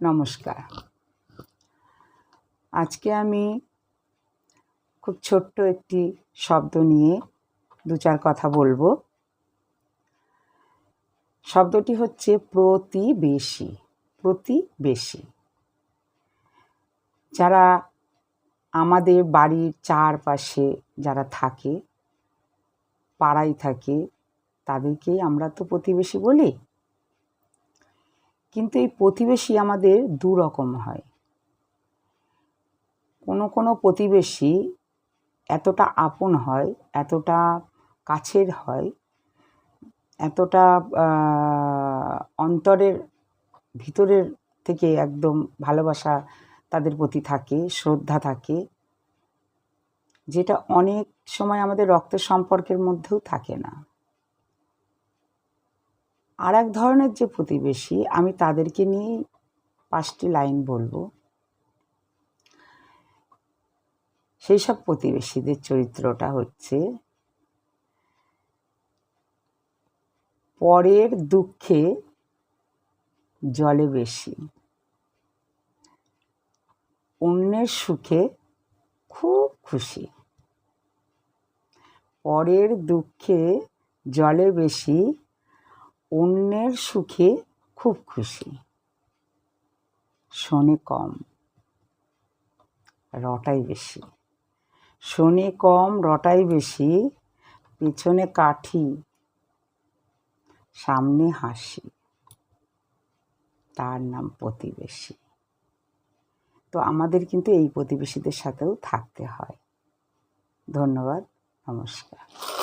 নমস্কার। আজকে আমি খুব ছোট্ট একটি শব্দ নিয়ে দু চার কথা বলব। শব্দটি হচ্ছে প্রতিবেশী প্রতিবেশী। যারা আমাদের বাড়ির চারপাশে যারা থাকে, পাড়ায় থাকে তাদেরকেই আমরা তো প্রতিবেশী বলি। কিন্তু এই প্রতিবেশী আমাদের দু রকম হয়। কোনো কোনো প্রতিবেশী এতটা আপন হয়, এতটা কাছের হয়, এতটা অন্তরের, ভিতরের থেকে একদম ভালোবাসা তাদের প্রতি থাকে, শ্রদ্ধা থাকে, যেটা অনেক সময় আমাদের রক্তের সম্পর্কের মধ্যেও থাকে না। আর এক ধরনের যে প্রতিবেশী, আমি তাদেরকে নিয়েই পাঁচটি লাইন বলব। সেই সব প্রতিবেশীদের চরিত্রটা হচ্ছে পরের দুঃখে জলে বেশি, অন্যের সুখে খুব খুশি, পরের দুঃখে জলে বেশি অন্যের সুখে খুব খুশি। শোনে কম, রটাই বেশি। শোনে কম, রটাই বেশি, পিছনে কাঠি, সামনে হাসি। তার নাম প্রতিবেশী। তো আমাদের কিন্তু এই প্রতিবেশীদের সাথেও থাকতে হয়। ধন্যবাদ, নমস্কার।